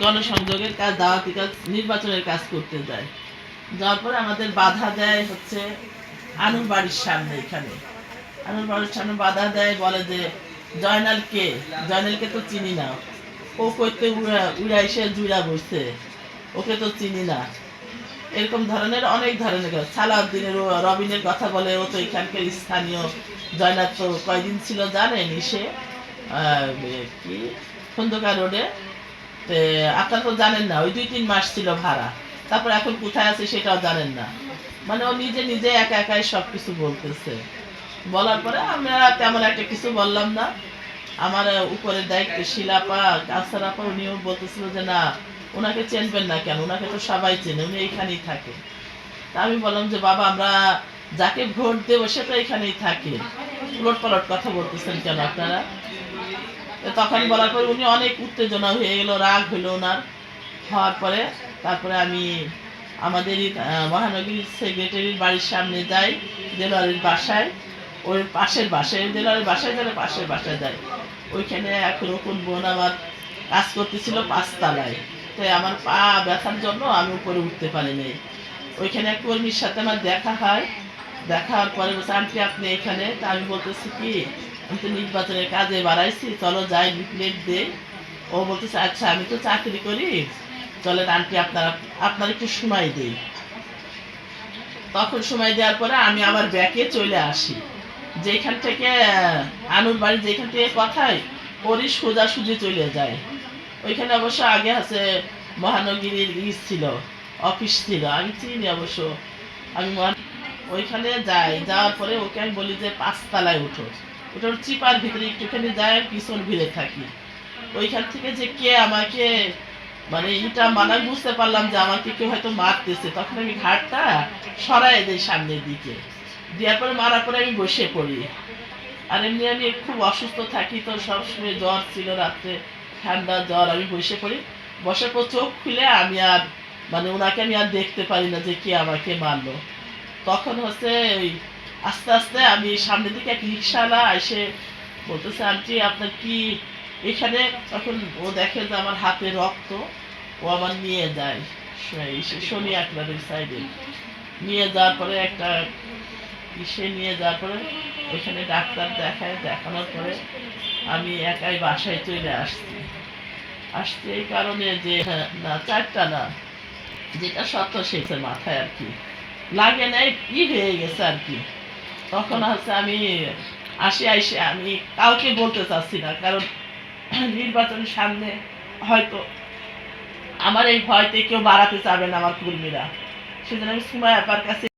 গণসংযোগের কাজ, দাওয়াতি কাজ, নির্বাচনের কাজ করতে যায়। যাওয়ার পরে আমাদের বাধা দেয় হচ্ছে আনুর বাড়ির সামনে এখানে। আনুর বাড়ির সামনে বাধা দেয়, বলে যে জয়নাল কে জয়নালকে তো চিনি না। ও কইতে উড়া উড়া এসে জুড়া বসছে। ওকে তো চিনি না। এরকম ধরনের, অনেক ধরনের। সালাউদ্দিনের রবিনের কথা বলে, ও তো এখানকার স্থানীয় জয়নাথ তো কয়দিন ছিল জানেন সে কি? খন্দকার রোডে। আপনারা তো জানেন না, ওই দুই তিন মাস ছিল ভাড়া। তারপর এখন কোথায় আছে সেটাও জানেন না। মানে ও নিজে নিজে একা একাই সব কিছু বলতেছে। বলার পরে আমরা তেমন একটা কিছু বললাম না। আমার উপরের দায়িত্ব শিলাপা আপা উনিও বলতেছিল যে, না, ওনাকে চেনবেন না কেন? ওনাকে তো সবাই চেনে, উনি এইখানেই থাকে। তা আমি বললাম যে, বাবা, আমরা যাকে ভোট দেবো সে তো এখানেই থাকে। উলট পালট কথা বলতেছেন কেন আপনারা? তখন বলার পর উনি অনেক উত্তেজনা হয়ে গেল রাগ হলো ওনার। হওয়ার পরে তারপরে আমি আমাদেরই আহ, মহানগরীর সেক্রেটারির বাড়ির সামনে যাই দেলোয়ারির বাসায়। ওর পাশের বাসায় দেলোয়ারির বাসায় গেলে পাশের বাসায় যাই। ওইখানে এক রকম বোন আমার কাজ করতেছিল পাঁচতলায়। তো আমার পা ব্যথার জন্য আমি উপরে উঠতে পারিনি ওইখানে এক কর্মীর সাথে আমার দেখা হয়। দেখা হওয়ার পরে বলছে আন্টি আপনি এখানে? তা আমি বলতেছি কি? নির্বাচনের কাজে বাড়াইছি, চলো যাই লিফলেট দে। ও বলতেছে আচ্ছা আমি তো চাকরি করি, চলেন আন্টি আপনারা, আপনার একটু সময় দিই। তখন সময় দেওয়ার পরে আমি আবার ব্যাকে চলে আসি। যেখান থেকে আনুর বাড়ি যেখান থেকে কথায় ওরই সোজাসুজি চলে যায়। ওইখানে অবশ্য আগে আছে মহানগরীর ই ছিল, অফিস ছিল, আমি চিনি অবশ্য। আমি ওইখানে যাই, যাওয়ার পরে ওকে আমি বলি যে, পাঁচতলায় উঠো। ওটার চিপার ভিতরে একটুখানি যায়, পিছন ভিড়ে থাকি। ওইখান থেকে যে কে আমাকে মানে এটা মানা বুঝতে পারলাম যে আমাকে কেউ হয়তো মারতেছে। তখন আমি ঘাটটা সরাই দিই সামনের দিকে। দেওয়ার পরে মারার পরে আমি বসে পড়ি। আর এমনি আমি খুব অসুস্থ থাকি তো সবসময় জ্বর ছিল, রাত্রে ঠান্ডা জ্বর, আমি বসে পড়ি। বসার পর চোখ খুলে আমি আর মানে ওনাকে আমি আর দেখতে পারি না যে কে আমাকে মারলো। তখন হচ্ছে ওই আস্তে আস্তে আমি সামনের দিকে এক রিক্সাওয়ালা এসে বলতেছে, আন্টি, আপনার কি এখানে? তখন ও দেখে যে আমার হাতে রক্ত, ও আমার নিয়ে যায় শনি আকলারের সাইডে নিয়ে যাওয়ার পরে একটা ইসে নিয়ে যাওয়ার পরে ওইখানে ডাক্তার দেখায়, দেখানোর পরে আমি একাই বাসায় চলে আসছি। আসছি এই কারণে যে, না, চারটা না, যেটা সত্য সেটা মাথায় আর কি। লাগে নাই, ই হয়ে গেছে আর কি। তখন হচ্ছে আমি, আসি আইসে আমি কাউকে বলতে চাচ্ছি না, কারণ নির্বাচনের সামনে হয়তো আমার এই ভয়তে কেউ বাড়াতে চাবে না আমার কর্মীরা। সেজন্য আমি সুমায় আপার কাছে